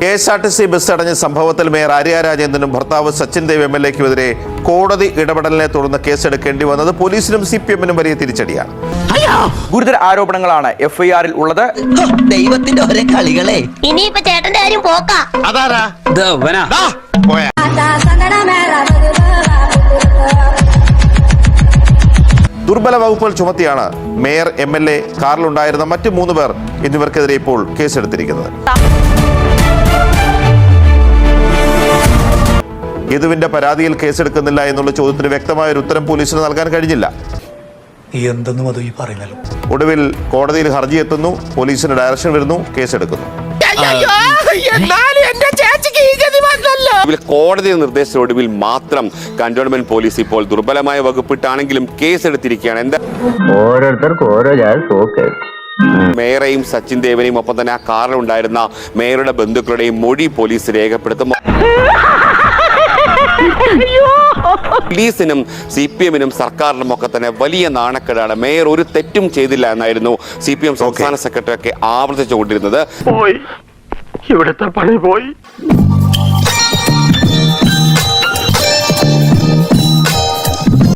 K S R T C bus അടഞ്ഞ സംഭവത്തിൽ mayor Arya രാജേന്ദ്രനും ഭർത്താവ് സച്ചിൻ ദേവ് എം എൽ എക്കുമെതിരെ കോടതി ഇടപെടലിനെ തുടർന്ന് കേസെടുക്കേണ്ടി വന്നത് പോലീസിനും സി പി എമ്മിനും വലിയ തിരിച്ചടിയാണ്. ഗുരുതര ആരോപണങ്ങളാണ് എഫ്ഐആറിൽ ഉള്ളത്. ദൈവത്തിന്റെ ഒരേ കളികളെ. ഇനിയിപ്പോ ചേട്ടന്റെ കാര്യം പോക്കാ. ദുർബല വകുപ്പുകൾ ചുമത്തിയാണ് മേയർ എം എൽ എ കാറിലുണ്ടായിരുന്ന മറ്റ് മൂന്ന് പേർ എന്നിവർക്കെതിരെ ഇപ്പോൾ കേസെടുത്തിരിക്കുന്നത്. യദുവിന്റെ പരാതിയിൽ കേസെടുക്കുന്നില്ല എന്നുള്ള ചോദ്യത്തിന് വ്യക്തമായ ഒരു ഉത്തരം പോലീസിന് നൽകാൻ കഴിഞ്ഞില്ല. എന്തെന്നും അത് ഈ പറയുന്നല്ലോ. ഒടുവിൽ കോടതിയിൽ ഹർജി എത്തുന്നു പോലീസിന് ഡയറക്ഷൻ വരുന്നു കേസെടുക്കുന്നു. കോടതി നിർദ്ദേശത്തിനൊടുവിൽ മാത്രം കന്റോൺമെന്റ് പോലീസ് ഇപ്പോൾ ദുർബലമായ വകുപ്പിട്ടാണെങ്കിലും കേസെടുത്തിരിക്കുകയാണ്. എന്താ? ഓരോരുത്തർക്കും ഓരോ മേയറെയും സച്ചിൻ ദേവനെയും ഒപ്പം തന്നെ ആ കാറിലുണ്ടായിരുന്ന മേയറുടെ ബന്ധുക്കളുടെയും മൊഴി പോലീസ് രേഖപ്പെടുത്തും. പോലീസിനും സി പി എമ്മിനും സർക്കാരിനും ഒക്കെ തന്നെ വലിയ നാണക്കേടാണ്. മേയർ ഒരു തെറ്റും ചെയ്തില്ല എന്നായിരുന്നു സി പി എം സംസ്ഥാന സെക്രട്ടറി ഒക്കെ ആവർത്തിച്ചുകൊണ്ടിരുന്നത്. പോയി. ഇവിടുത്തെ പണി പോയി.